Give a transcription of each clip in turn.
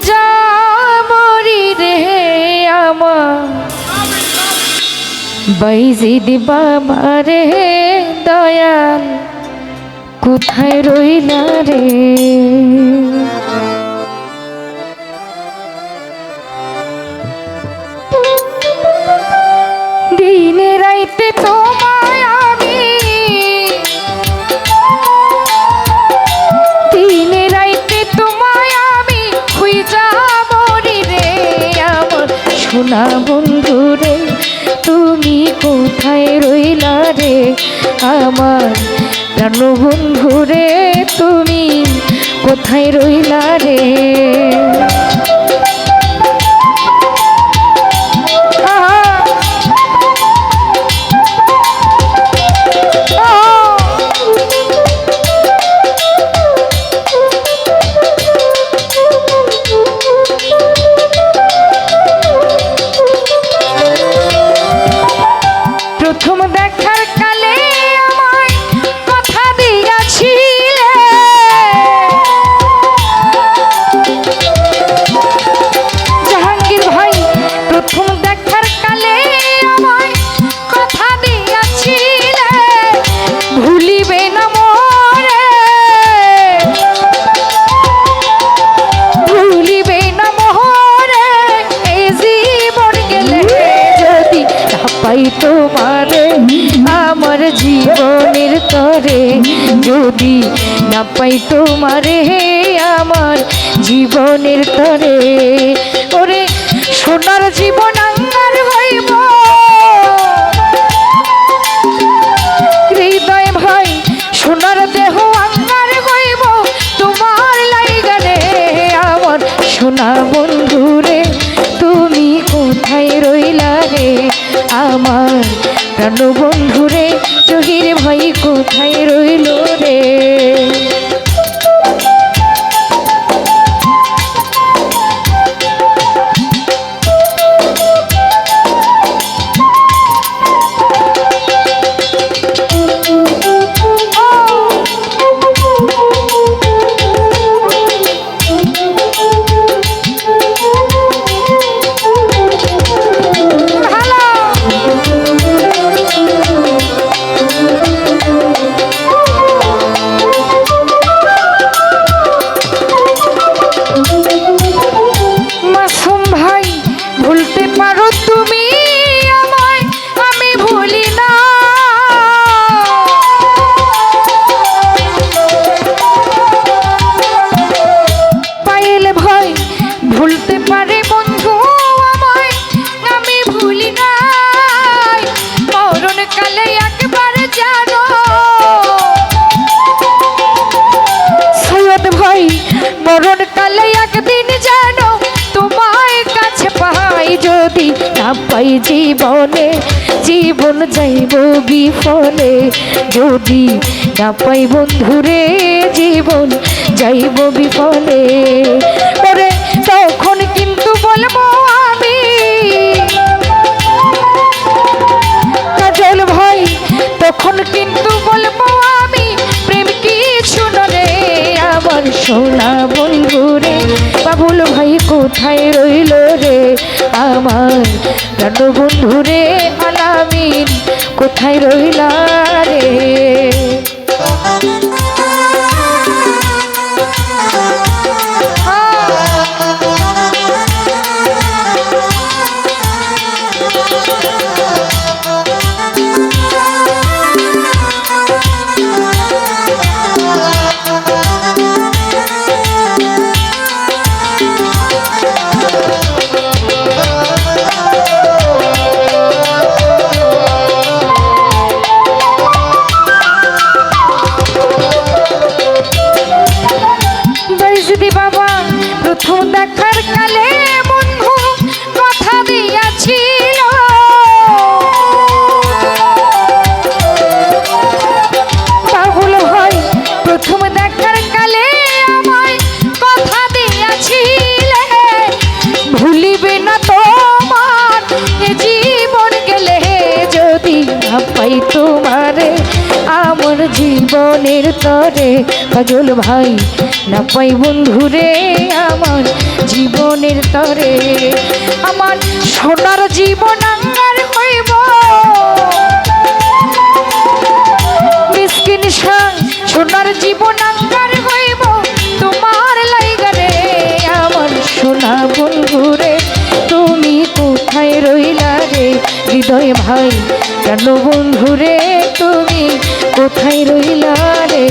খুঁজা মরি রে বাবা রে দয়াল কোথায় রইলা রে? দিনে রাইতে তোমায় সোনা বন্ধু রে, তুমি কোথায় রইলা রে? আমার জানো বন্ধু রে, তুমি কোথায় রইলা রে? পাই তোমারে, আমার জীবনের তরে। যদি না পাই তোমারে আমার জীবনের তরে। ওরে সোনার জীবন আঙ্গার হইব। ভাই, সোনার দেহ তোমার আমার সোনা বন্ধু রে তুমি কোথায় রইলা রে? আমার। প্রাণ বন্ধুরে জহির ভাই কোথায় রইল রে? ভুলতে পারে বন্ধু আমায়, আমি ভুলি নাই। মরণ কালে একবার জানো। সৈয়দ ভাই মরণ কালে একদিন জানো তোমার কাছে পাই যদি না পাই জীবনে। জীবন যাইব বিফলে, যদি না পাই বন্ধুরে, জীবন যাইব বিফলে। ওরে বাবুল ভাই কোথায় রইল রে? আমার বন্ধু রে আলামিন কোথায় রইলা রে? দেখার কালে বন্ধু কথা দিয়াছিল। পাগল হয় প্রথম দেখার কালে আমায় কথা দিয়াছিলে। ভুলিবে না তোমার জীবন গেলে যদি না জীবনের তরে কাজল ভাই। না পাই বন্ধুরে আমার জীবনের তরে। আমার সোনার জীবন আঙ্গার হইব। মিসকিন সোনার জীবন আঙ্গার হইব। তোমার লাইগারে আমার সোনা বন্ধুরে হৃদয় ভাই কেন বন্ধুরে তুমি কোথায় রইলা রে?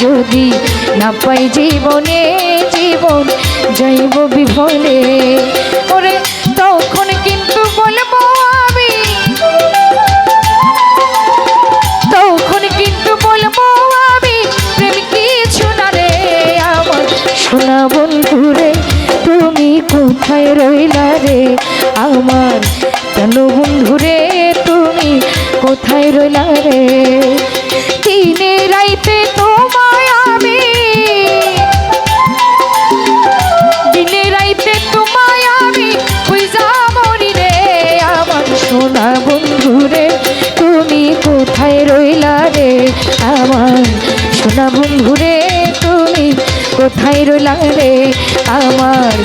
যদি না পাই জীবনে জীবন, যাইব বিফলে। ওরে, তখন কিন্তু বলব আমি। তখন কিন্তু বলব আমি, প্রেম কিছু না রে আমার। সোনা বন্ধুরে তুমি কোথায় রইলা রে? আমার কেন বন্ধুরে তুমি কোথায় রইলা রে? দিনে রাইতে তোমায় আমি। রাইতে তোমায় আমি খুঁজা রে, আমার সোনা বন্ধুরে, তুমি কোথায় রইলা রে? আমার সোনা বন্ধুরে, তুমি কোথায় রইলা রে? আমার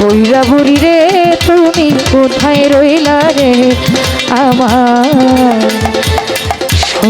বইরা বুড়ি রে, তুমি কোথায় রইলা রে? আমার